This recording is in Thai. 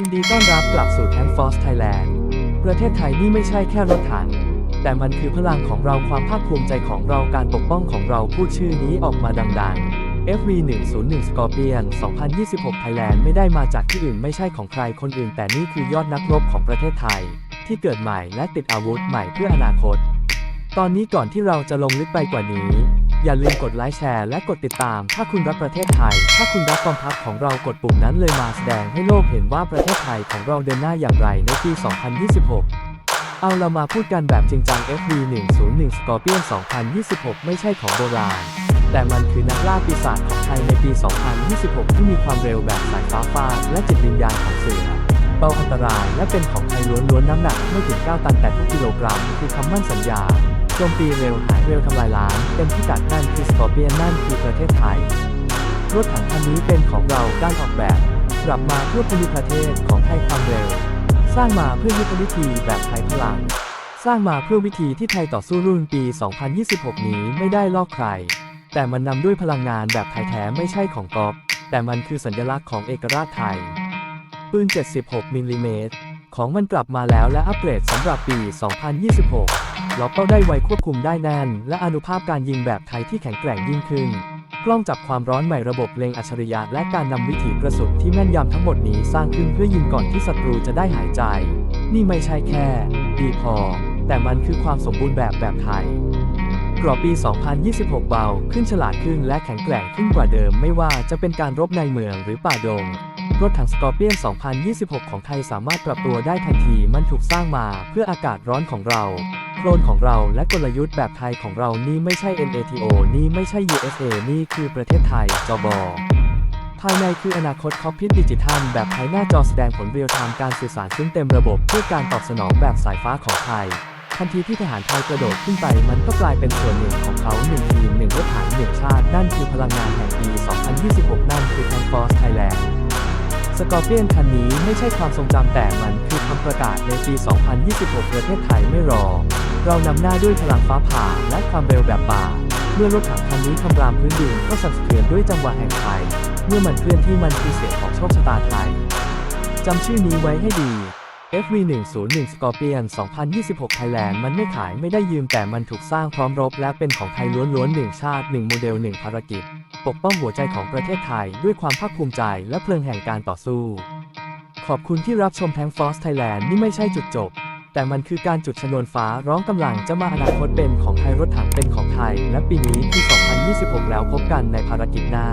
ยินดีต้อนรับกลับสู่แทงฟอสไทยแลนด์ประเทศไทยนี่ไม่ใช่แค่รถถัง แต่มันคือพลังของเราความภาคภูมิใจของเราการปกป้องของเราพูดชื่อนี้ออกมาดังๆ FV 101 Scorpion 2026 Thailand ไม่ได้มาจากที่อื่นไม่ใช่ของใครคนอื่น แต่นี่คือยอดนักรบของประเทศไทย ที่เกิดใหม่และติดอาวุธใหม่เพื่ออนาคต ตอนนี้ก่อนที่เราจะลงลึกไปกว่านี้ อย่าลืมกดไลค์แชร์และกดติดตาม ถ้าคุณรักประเทศไทย ถ้าคุณรักกองทัพของเรากดปุ่มนั้นเลยมาแสดงให้โลกเห็นว่าประเทศไทยของเราเดินหน้าอย่างไรในปี 2026เอาเรามาพูดกันแบบจริงจัง FV 101 Scorpion 2026 ไม่ใช่ของโบราณ แต่มันคือนักล่าปีศาจของไทยในปี 2026 ที่มีความเร็วแบบสายฟ้าฟาดและจิตวิญญาณของเสือเบาอันตรายและเป็นของไทยล้วนๆน้ำหนักไม่ถึง 9 ตันแต่ทุกกิโลกรัมคือคำมั่นสัญญา โจมตีเร็วหายเร็วทำลายล้างเป็นพิกัดนั่นคือสกอร์เปียนนั่นคือประเทศไทย รถถังคันนี้เป็นของเราการออกแบบปรับมาเพื่อภูมิประเทศของไทยความเร็ว สร้างมาเพื่อยุทธวิธีแบบไทยพลัง สร้างมาเพื่อวิธีที่ไทยต่อสู้รุ่นปี 2026 นี้ไม่ได้ลอกใคร แต่มันนำด้วยพลังงานแบบไทยแท้ไม่ใช่ของกอปแต่มันคือสัญลักษณ์ของเอกราชไทยปืน 76มิลลิเมตร ของมันกลับมาแล้วและอัปเกรดสำหรับปี 2026 ล็อกเป้าได้ไวควบคุมได้แน่น และอนุภาพการยิงแบบไทยที่แข็งแกร่งยิ่งขึ้น กล้องจับความร้อนใหม่ระบบเล็งอัจฉริยะและการนำวิถีกระสุนที่แม่นยำทั้งหมดนี้สร้างขึ้นเพื่อยิงก่อนที่ศัตรูจะได้หายใจ นี่ไม่ใช่แค่ ดีพอ แต่มันคือความสมบูรณ์แบบแบบไทยกรอบปี 2026 เบา ขึ้นฉลาดขึ้นและแข็งแกร่งขึ้นกว่าเดิมไม่ว่าจะเป็นการรบในเมืองหรือป่าดง รถถังสกอร์เปียน 2026 ของไทยสามารถปรับตัวได้ทันที มันถูกสร้างมาเพื่ออากาศร้อนของเราโคลนของเราและกลยุทธ์แบบไทยของเรานี่ไม่ใช่ NATO นี่ไม่ใช่ USA นี่คือประเทศไทย จบภายในคืออนาคตคอ c พิทดิจิทัล แบบไทยหน้าจอแสดงผลเรียลไทม์การสื่อสารซึ่งเต็มระบบเพื่อการตอบสนองแบบสายฟ้าของไทย ทันทีที่ทหารไทยกระโดดขึ้นไปมันก็กลายเป็นส่วนหนึ่งของเขาหนึ่งทีมหนึ่งรถถังหนึ่งชาติ นั่นคือพลังงานแห่งปี 2026 นั่นคือแทงฟอร์สไทยแลนด์ สกอร์เปียนคันนี้ไม่ใช่ความทรงจำแต่มันคือคำประกาศในปี 2026 ประเทศไทยไม่รอ เรานำหน้าด้วยพลังฟ้าผ่าและความเร็วแบบป่า เมื่อรถถังคันนี้คำรามพื้นดินก็สั่นสะเทือนด้วยจังหวะแห่งไทย เมื่อมันเคลื่อนที่มันคือเสียงของโชคชะตาไทยจำชื่อนี้ไว้ให้ดี FV101 Scorpion 2026 Thailand มันไม่ขายไม่ได้ยืมแต่มันถูกสร้างพร้อมรบและเป็นของไทยล้วนๆหนึ่งชาติหนึ่งโมเดลหนึ่งภารกิจ ปกป้องหัวใจของประเทศไทยด้วยความภาคภูมิใจและเพลิงแห่งการต่อสู้ ขอบคุณที่รับชมแทงฟอสไทยแลนด์นี่ไม่ใช่จุดจบ แต่มันคือการจุดชนวนฟ้าร้องกำลังจะมาอนาคตเป็นของไทยรถถังเป็นของไทย และปีนี้คือ 2026 แล้วพบกันในภารกิจหน้า